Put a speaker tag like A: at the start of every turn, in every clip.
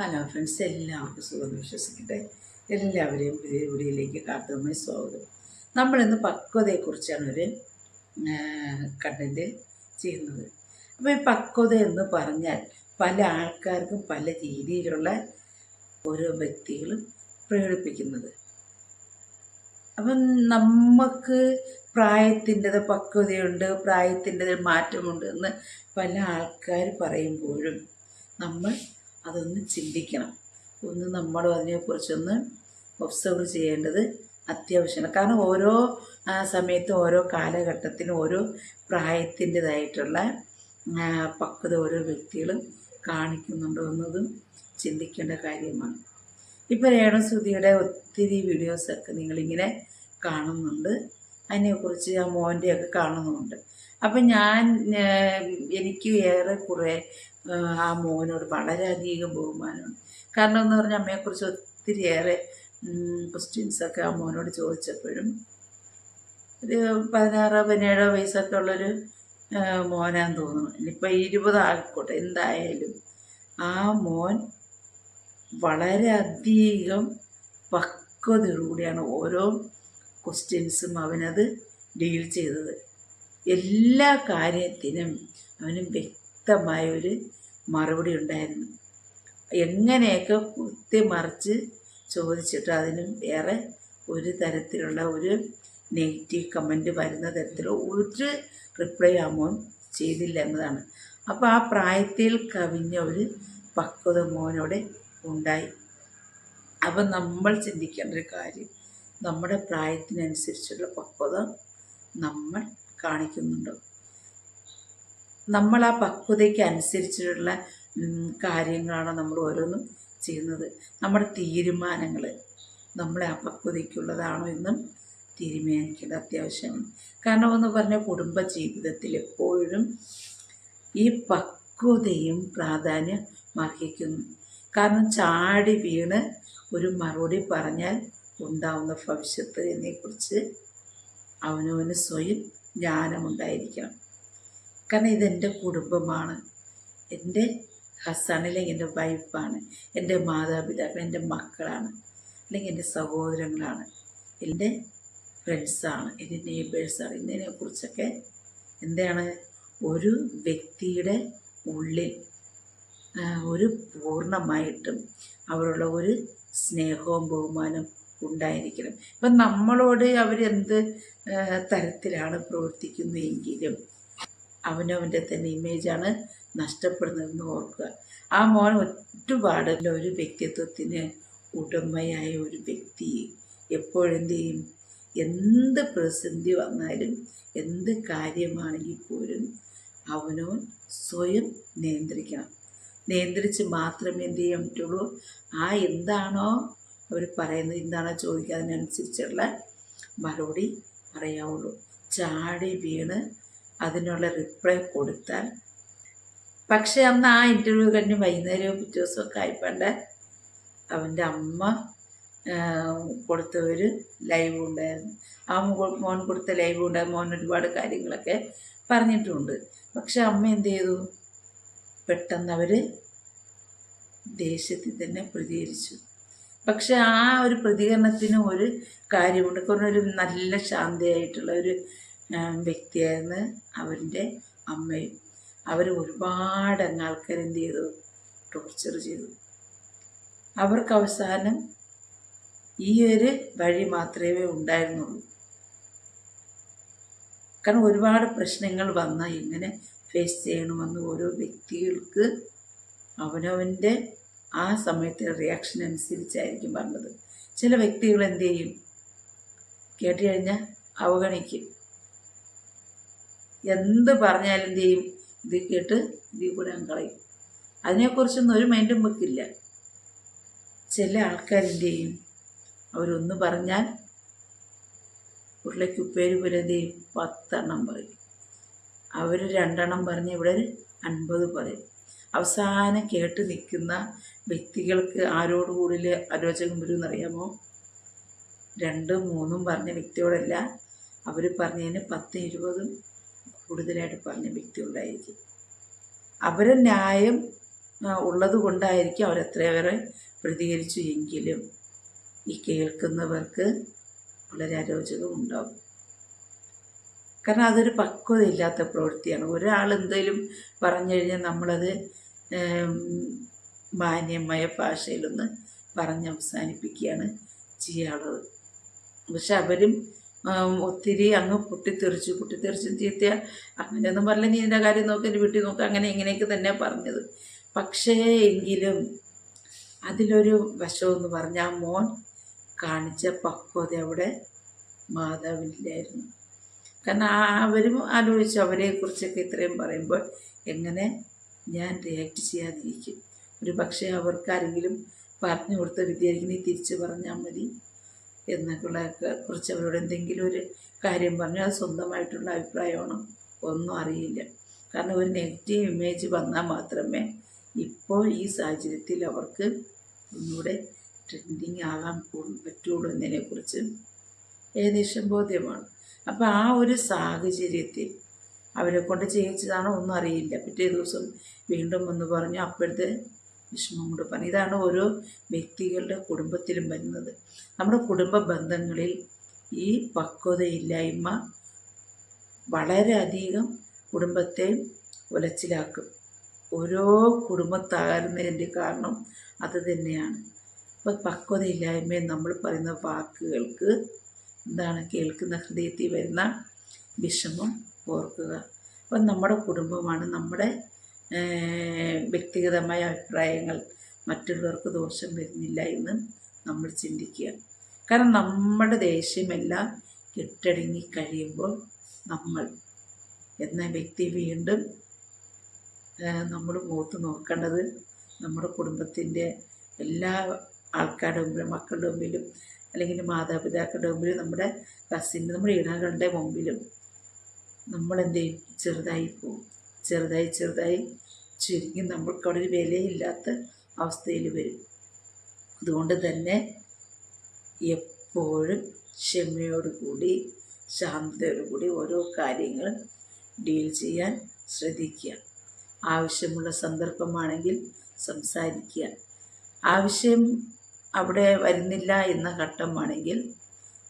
A: Hello friends എല്ലാവർക്കും സുഖം വിശ്വസിക്കട്ടെ. എല്ലാവരെയും പുതിയ വീഡിയോയിലേക്ക് കാത്തുമായി സ്വാഗതം. നമ്മളിന്ന് പക്വതയെക്കുറിച്ചാണ് ഒരു കണ്ടന്റ് ചെയ്യുന്നത്. അപ്പോൾ ഈ പക്വത എന്ന് പറഞ്ഞാൽ പല ആൾക്കാർക്കും പല രീതിയിലുള്ള ഓരോ വ്യക്തികളും പ്രകടിപ്പിക്കുന്നത്. അപ്പം നമുക്ക് പ്രായത്തിന്റെത് പക്വതയുണ്ട് പ്രായത്തിന്റെത് മാറ്റമുണ്ട് എന്ന് പല ആൾക്കാർ പറയുമ്പോഴും നമ്മൾ അതൊന്ന് ചിന്തിക്കണം. ഒന്ന് നമ്മളും അതിനെക്കുറിച്ചൊന്ന് ഒബ്സർവ് ചെയ്യേണ്ടത് അത്യാവശ്യമാണ്. കാരണം ഓരോ സമയത്തും ഓരോ കാലഘട്ടത്തിനും ഓരോ പ്രായത്തിന്റെതായിട്ടുള്ള പക്വത ഓരോ വ്യക്തികളും കാണിക്കുന്നുണ്ടോ എന്നതും ചിന്തിക്കേണ്ട കാര്യമാണ്. ഇപ്പോൾ രേണസുതിയുടെ ഒത്തിരി വീഡിയോസൊക്കെ നിങ്ങളിങ്ങനെ കാണുന്നുണ്ട്. അതിനെക്കുറിച്ച് ആ മോന്റെയൊക്കെ കാണുന്നുമുണ്ട് അപ്പം ഞാൻ എനിക്ക് ഏറെക്കുറെ കുറെ ആ മോനോട് വളരെയധികം ബഹുമാനമാണ് കാരണം എന്ന് പറഞ്ഞാൽ അമ്മയെക്കുറിച്ച് ഒത്തിരിയേറെ ക്വസ്റ്റ്യൻസൊക്കെ ആ മോനോട് ചോദിച്ചപ്പോഴും ഒരു പതിനാറോ പതിനേഴോ വയസ്സൊക്കെ ഉള്ളൊരു മോനാന്ന് തോന്നുന്നു. ഇനിയിപ്പോൾ ഇരുപതായിക്കോട്ടെ എന്തായാലും ആ മോൻ വളരെയധികം പക്വതയോടുകൂടിയാണ് ഓരോ ക്വസ്റ്റ്യൻസും അവനത് ഡീൽ ചെയ്തത്. എല്ലാ കാര്യത്തിനും അവന് വ്യക്തമായ ഒരു മറുപടി ഉണ്ടായിരുന്നു. എങ്ങനെയൊക്കെ കുത്തിമറിച്ച് ചോദിച്ചിട്ട് അതിനും വേറെ ഒരു തരത്തിലുള്ള ഒരു നെഗറ്റീവ് കമന്റ് വരുന്ന തരത്തിലുള്ള ഒരു റിപ്ലൈ ആ ചെയ്തില്ല എന്നതാണ്. അപ്പോൾ ആ പ്രായത്തിൽ കവിഞ്ഞ ഒരു പക്വത മോനോടെ ഉണ്ടായി. അപ്പം നമ്മൾ ചിന്തിക്കേണ്ട ഒരു കാര്യം നമ്മുടെ പ്രായത്തിനനുസരിച്ചുള്ള പക്വത നമ്മൾ കാണിക്കുന്നുണ്ടോ. നമ്മൾ ആ പക്വതയ്ക്ക് അനുസരിച്ചിട്ടുള്ള കാര്യങ്ങളാണ് നമ്മൾ ഓരോന്നും ചെയ്യുന്നത്. നമ്മുടെ തീരുമാനങ്ങൾ നമ്മളെ ആ പക്വതയ്ക്കുള്ളതാണോ എന്നും തീരുമാനിക്കേണ്ട അത്യാവശ്യമാണ് കാരണം എന്ന് പറഞ്ഞാൽ കുടുംബ ജീവിതത്തിൽ എപ്പോഴും ഈ പക്വതയും പ്രാധാന്യം അർഹിക്കുന്നു. കാരണം ചാടി വീണ് ഒരു മറുപടി പറഞ്ഞാൽ ഉണ്ടാവുന്ന ഭവിഷ്യത്ത് എന്നെക്കുറിച്ച് അവനവന് സ്വയം ജ്ഞാനമുണ്ടായിരിക്കണം. കാരണം ഇതെന്റെ കുടുംബമാണ്. എന്റെ ഹസ്സാണ് അല്ലെങ്കിൽ എന്റെ വൈഫാണ്. എന്റെ മാതാപിതാക്കൾ എന്റെ മക്കളാണ്. അല്ലെങ്കിൽ എന്റെ സഹോദരങ്ങളാണ്. എന്റെ ഫ്രണ്ട്സാണ്. എന്റെ നെയ്ബേഴ്സാണ്. ഇതിനെക്കുറിച്ചൊക്കെ എന്താണ്? ഒരു വ്യക്തിയുടെ ഉള്ളിൽ ഒരു പൂർണമായിട്ടും അവരുള്ള ഒരു സ്നേഹവും ബഹുമാനവും ഉണ്ടായിരിക്കണം. ഇപ്പം നമ്മളോട് അവരെന്ത് തരത്തിലാണ് പ്രവർത്തിക്കുന്നതെങ്കിലും അവനവന്റെ തന്നെ ഇമേജാണ് നഷ്ടപ്പെടുന്നതെന്ന് ഓർക്കുക. ആ മോൻ ഒരുപാട് ഒരു വ്യക്തിത്വത്തിന് ഉടമയായ ഒരു വ്യക്തി എപ്പോഴെന്ത് ചെയ്യും? എന്ത് പ്രതിസന്ധി വന്നാലും എന്ത് കാര്യമാണെങ്കിൽ പോലും അവനവൻ സ്വയം നിയന്ത്രിക്കണം. നിയന്ത്രിച്ച് മാത്രമേ എന്ത് ചെയ്യാൻ പറ്റുള്ളൂ. ആ എന്താണോ അവർ പറയുന്നത് എന്താണോ ചോദിക്കുക അതിനനുസരിച്ചുള്ള മറുപടി പറയാവുള്ളൂ ചാടി വീണ് അതിനുള്ള റിപ്ലൈ കൊടുത്താൽ. പക്ഷേ അന്ന് ആ ഇന്റർവ്യൂ കഴിഞ്ഞ് വൈകുന്നേരവും പിറ്റേ ദിവസമൊക്കെ ആയിപ്പണ്ട് അവന്റെ അമ്മ കൊടുത്ത ഒരു ലൈവ് ഉണ്ടായിരുന്നു. ആ മോൻ കൊടുത്ത ലൈവ് ഉണ്ടായിരുന്നു മോൻ ഒരുപാട് കാര്യങ്ങളൊക്കെ പറഞ്ഞിട്ടുമുണ്ട് പക്ഷെ അമ്മ എന്ത് ചെയ്തു? പെട്ടെന്ന് അവർ ദേഷ്യത്തിൽ തന്നെ പ്രതികരിച്ചു. പക്ഷെ ആ ഒരു പ്രതികരണത്തിന് ഒരു കാര്യമുണ്ട്. ഒരു നല്ല ശാന്തയായിട്ടുള്ള ഒരു വ്യക്തിയായിരുന്നു അവന്റെ അമ്മയും. അവർ ഒരുപാട് അങ്ങ് ആൾക്കാർ എന്ത് ചെയ്തു? ടോർച്ചർ ചെയ്തു. അവർക്ക് അവസാനം ഈ ഒരു വഴി മാത്രമേ ഉണ്ടായിരുന്നുള്ളൂ. കാരണം ഒരുപാട് പ്രശ്നങ്ങൾ വന്നാൽ എങ്ങനെ ഫേസ് ചെയ്യണമെന്ന് ഓരോ വ്യക്തികൾക്ക് അവനവന്റെ ആ സമയത്തെ റിയാക്ഷൻ അനുസരിച്ചായിരിക്കും പറഞ്ഞത്. ചില വ്യക്തികൾ എന്ത് ചെയ്യും? കേട്ട് കഴിഞ്ഞാൽ അവഗണിക്കും. എന്ത് പറഞ്ഞാലും എന്ത് ചെയ്യും? ഇത് കേട്ട് ഇതിൽ കൂടെ കളയും. അതിനെക്കുറിച്ചൊന്നും ഒരു മൈൻഡും വെക്കില്ല. ചില ആൾക്കാർ അവരൊന്ന് പറഞ്ഞാൽ ഉരുളയ്ക്ക് ഉപ്പേര് പോലെ എന്ത് ചെയ്യും? പത്തെണ്ണം പറയും. അവർ രണ്ടെണ്ണം പറഞ്ഞ് ഇവിടെ ഒരു അൻപത് പറയും. അവസാനം കേട്ട് നിൽക്കുന്ന വ്യക്തികൾക്ക് ആരോട് കൂടുതൽ ആലോചകം വരും അറിയാമോ രണ്ടും മൂന്നും പറഞ്ഞ വ്യക്തിയോടല്ല. അവർ പറഞ്ഞതിന് പത്ത് ഇരുപതും കൂടുതലായിട്ട് പറഞ്ഞ വ്യക്തി ഉണ്ടായിരിക്കും അവരെ ന്യായം ഉള്ളത് കൊണ്ടായിരിക്കും അവരത്രയേറെ പ്രതികരിച്ചു എങ്കിലും ഈ കേൾക്കുന്നവർക്ക് വളരെ അരോചകം ഉണ്ടാവും. കാരണം അതൊരു പക്വതയില്ലാത്ത പ്രവൃത്തിയാണ്. ഒരാൾ എന്തെങ്കിലും പറഞ്ഞു കഴിഞ്ഞാൽ നമ്മളത് മാന്യമായ ഭാഷയിലൊന്ന് പറഞ്ഞ് അവസാനിപ്പിക്കുകയാണ് ചെയ്യാറുള്ളത്. പക്ഷെ അവരും ഒത്തിരി അങ്ങ് പൊട്ടിത്തെറിച്ചു പൊട്ടിത്തെറിച്ചും ചീത്ത അങ്ങനെയൊന്നും പറഞ്ഞില്ല. നീ എന്റെ കാര്യം നോക്ക് എന്റെ വീട്ടിൽ നോക്ക് അങ്ങനെ ഇങ്ങനെയൊക്കെ തന്നെ പറഞ്ഞത്. പക്ഷേ എങ്കിലും അതിലൊരു വശമെന്ന് പറഞ്ഞാൽ മോൻ കാണിച്ച പക്വത അവിടെ മാതാവില്ലായിരുന്നു കാരണം അവരും ആലോചിച്ചു അവരെക്കുറിച്ചൊക്കെ ഇത്രയും പറയുമ്പോൾ എങ്ങനെ ഞാൻ റിയാക്ട് ചെയ്യാതിരിക്കും. ഒരു പക്ഷേ അവർക്കാരെങ്കിലും പറഞ്ഞു കൊടുത്ത വിദ്യാർത്ഥിനി തിരിച്ച് പറഞ്ഞാൽ മതി എന്നൊക്കെയുള്ള കുറിച്ച് അവരോട് എന്തെങ്കിലും ഒരു കാര്യം പറഞ്ഞു അത് സ്വന്തമായിട്ടുള്ള അഭിപ്രായമാണോ? ഒന്നും അറിയില്ല. കാരണം ഒരു നെഗറ്റീവ് ഇമേജ് വന്നാൽ മാത്രമേ ഇപ്പോൾ ഈ സാഹചര്യത്തിൽ അവർക്ക് ഒന്നുകൂടെ ട്രെൻഡിങ് ആകാൻ പറ്റുള്ളൂ എന്നതിനെക്കുറിച്ച് ഏകദേശം ബോധ്യമാണ്. അപ്പോൾ ആ ഒരു സാഹചര്യത്തിൽ അവരെ കൊണ്ട് ചെയ്യിച്ചതാണോ ഒന്നും അറിയില്ല. പിറ്റേ ദിവസം വീണ്ടും വന്ന് പറഞ്ഞു അപ്പോഴത്തെ വിഷമം കൊണ്ട് പറഞ്ഞു. ഇതാണ് ഓരോ വ്യക്തികളുടെ കുടുംബത്തിലും വരുന്നത്. നമ്മുടെ കുടുംബ ബന്ധങ്ങളിൽ ഈ പക്വതയില്ലായ്മ വളരെയധികം കുടുംബത്തെ ഉലച്ചിലാക്കും. ഓരോ കുടുംബത്താകുന്നതിന്റെ കാരണം അത് തന്നെയാണ്. അപ്പോൾ പക്വതയില്ലായ്മയും നമ്മൾ പറയുന്ന വാക്കുകൾക്ക് എന്താണ് കേൾക്കുന്ന ഹൃദയത്തിൽ വരുന്ന വിഷമം ഓർക്കുക. അപ്പം നമ്മുടെ കുടുംബമാണ് നമ്മുടെ വ്യക്തിഗതമായ അഭിപ്രായങ്ങൾ മറ്റുള്ളവർക്ക് ദോഷം വരുന്നില്ല എന്ന് നമ്മൾ ചിന്തിക്കുക. കാരണം നമ്മുടെ ദേഷ്യമെല്ലാം കെട്ടടങ്ങി കഴിയുമ്പോൾ നമ്മൾ എന്ന വ്യക്തി വീണ്ടും നമ്മൾ മുഖത്ത് നോക്കേണ്ടത് നമ്മുടെ കുടുംബത്തിന്റെ എല്ലാ ആൾക്കാരുടെ മുമ്പിലും മക്കളുടെ മുമ്പിലും അല്ലെങ്കിൽ മാതാപിതാക്കളുടെ മുമ്പിലും നമ്മുടെ കസിന്റെ നമ്മുടെ ഇണകളുടെ മുമ്പിലും നമ്മളെന്ത് ചെയ്യും? ചെറുതായി പോവും. ചെറുതായി ചെറുതായി ചുരുങ്ങി നമ്മൾക്ക് അവിടെ ഒരു വിലയില്ലാത്ത അവസ്ഥയിൽ വരും. അതുകൊണ്ട് തന്നെ എപ്പോഴും ക്ഷമയോടുകൂടി ശാന്തതയോടുകൂടി ഓരോ കാര്യങ്ങളും ഡീൽ ചെയ്യാൻ ശ്രദ്ധിക്കുക. ആവശ്യമുള്ള സന്ദർഭമാണെങ്കിൽ സംസാരിക്കുക. ആവശ്യം അവിടെ വരുന്നില്ല എന്ന ഘട്ടമാണെങ്കിൽ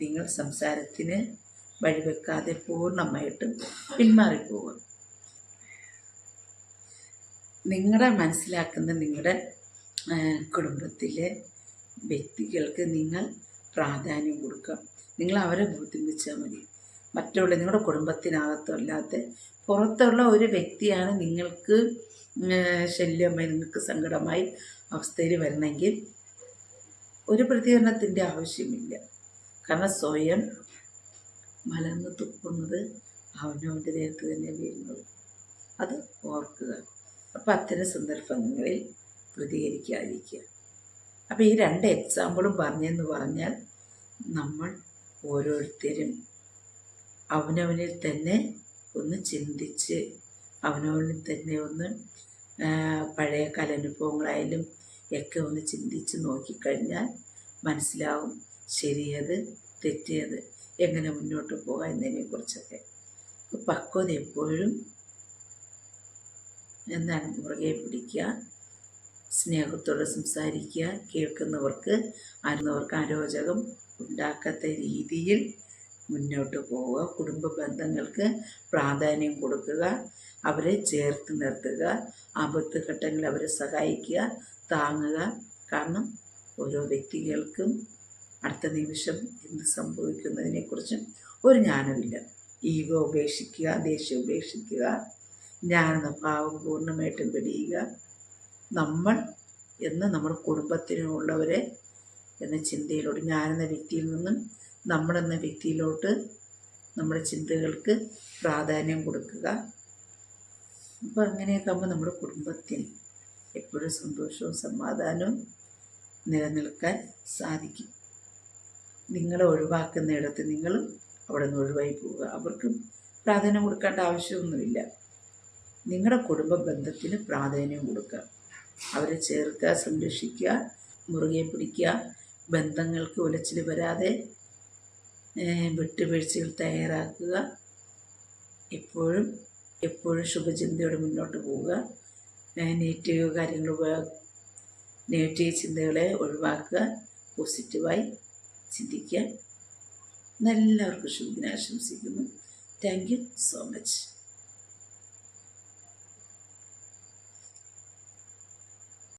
A: നിങ്ങൾ സംസാരത്തിന് വഴിവെക്കാതെ പൂർണമായിട്ടും പിന്മാറിപ്പോവുക നിങ്ങളുടെ മനസ്സിലാക്കുന്ന നിങ്ങളുടെ കുടുംബത്തിലെ വ്യക്തികൾക്ക് നിങ്ങൾ പ്രാധാന്യം കൊടുക്കുക നിങ്ങൾ അവരെ ബുദ്ധിമുട്ടിച്ചാൽ മതി. മറ്റുള്ള നിങ്ങളുടെ കുടുംബത്തിനകത്തല്ലാതെ പുറത്തുള്ള ഒരു വ്യക്തിയാണ് നിങ്ങൾക്ക് ശല്യമായി നിങ്ങൾക്ക് സങ്കടമായി അവസ്ഥയിൽ വരണമെങ്കിൽ ഒരു പ്രതികരണത്തിന്റെ ആവശ്യമില്ല. കാരണം സ്വയം മലർന്ന് തുപ്പുന്നത് അവനവന്റെ ദേഹത്ത് തന്നെ വീഴുന്നത്. അത് ഓർക്കുക. അപ്പം അത്തരം സന്ദർഭങ്ങളിൽ പ്രതികരിക്കാതിരിക്കുക. അപ്പോൾ ഈ രണ്ട് എക്സാമ്പിളും പറഞ്ഞെന്ന് പറഞ്ഞാൽ നമ്മൾ ഓരോരുത്തരും അവനവനിൽ തന്നെ ഒന്ന് ചിന്തിച്ച് അവനവനിൽ തന്നെ ഒന്ന് പഴയ കലനുഭവങ്ങളായാലും ഒക്കെ ഒന്ന് ചിന്തിച്ച് നോക്കിക്കഴിഞ്ഞാൽ മനസ്സിലാവും ശരിയത് തെറ്റിയത് എങ്ങനെ മുന്നോട്ട് പോകാം എന്നതിനെക്കുറിച്ചൊക്കെ. പക്വത എപ്പോഴും എന്താണ് മുറുകെ പിടിക്കുക സ്നേഹത്തോടെ സംസാരിക്കുക കേൾക്കുന്നവർക്ക് അറിയുന്നവർക്ക് അരോചകം ഉണ്ടാക്കാത്ത രീതിയിൽ മുന്നോട്ട് പോവുക കുടുംബ ബന്ധങ്ങൾക്ക് പ്രാധാന്യം കൊടുക്കുക അവരെ ചേർത്ത് നിർത്തുക. ആപത്ത് ഘട്ടങ്ങളിൽ അവരെ സഹായിക്കുക താങ്ങുക. കാരണം ഓരോ വ്യക്തികൾക്കും അടുത്ത നിമിഷം എന്ത് സംഭവിക്കുന്നതിനെക്കുറിച്ചും ഒരു ജ്ഞാനമില്ല. ഈഗോ ഉപേക്ഷിക്കുക ദേഷ്യം ഉപേക്ഷിക്കുക ജ്ഞാനെന്ന ഭാവം പൂർണമായിട്ടും വെടിയുക നമ്മൾ എന്ന് നമ്മുടെ കുടുംബത്തിനുള്ളവരെ എന്ന ചിന്തയിലോട്ട് ഞാനെന്ന വ്യക്തിയിൽ നിന്നും നമ്മളെന്ന വ്യക്തിയിലോട്ട് നമ്മുടെ ചിന്തകൾക്ക് പ്രാധാന്യം കൊടുക്കുക. അപ്പോൾ അങ്ങനെയൊക്കെ ആകുമ്പോൾ നമ്മുടെ കുടുംബത്തിൽ എപ്പോഴും സന്തോഷവും സമാധാനവും നിലനിൽക്കാൻ സാധിക്കും. നിങ്ങളെ ഒഴിവാക്കുന്ന ഇടത്ത് നിങ്ങളും അവിടെ നിന്ന് ഒഴിവായി പോവുക. അവർക്കും പ്രാധാന്യം കൊടുക്കേണ്ട ആവശ്യമൊന്നുമില്ല. നിങ്ങളുടെ കുടുംബ ബന്ധത്തിന് പ്രാധാന്യം കൊടുക്കുക. അവരെ ചേർക്കുക സംരക്ഷിക്കുക മുറുകെ പിടിക്കുക ബന്ധങ്ങൾക്ക് ഉലച്ചിൽ വരാതെ വിട്ടുവീഴ്ചകൾ തയ്യാറാക്കുക. എപ്പോഴും എപ്പോഴും ശുഭചിന്തയോടെ മുന്നോട്ട് പോവുക. നെഗറ്റീവ് കാര്യങ്ങൾ നെഗറ്റീവ് ചിന്തകളെ ഒഴിവാക്കുക. പോസിറ്റീവായി ചിന്തിക്കുക. എല്ലാവർക്കും ശുഭദിനം ആശംസിക്കുന്നു താങ്ക് യു സോ മച്ച്.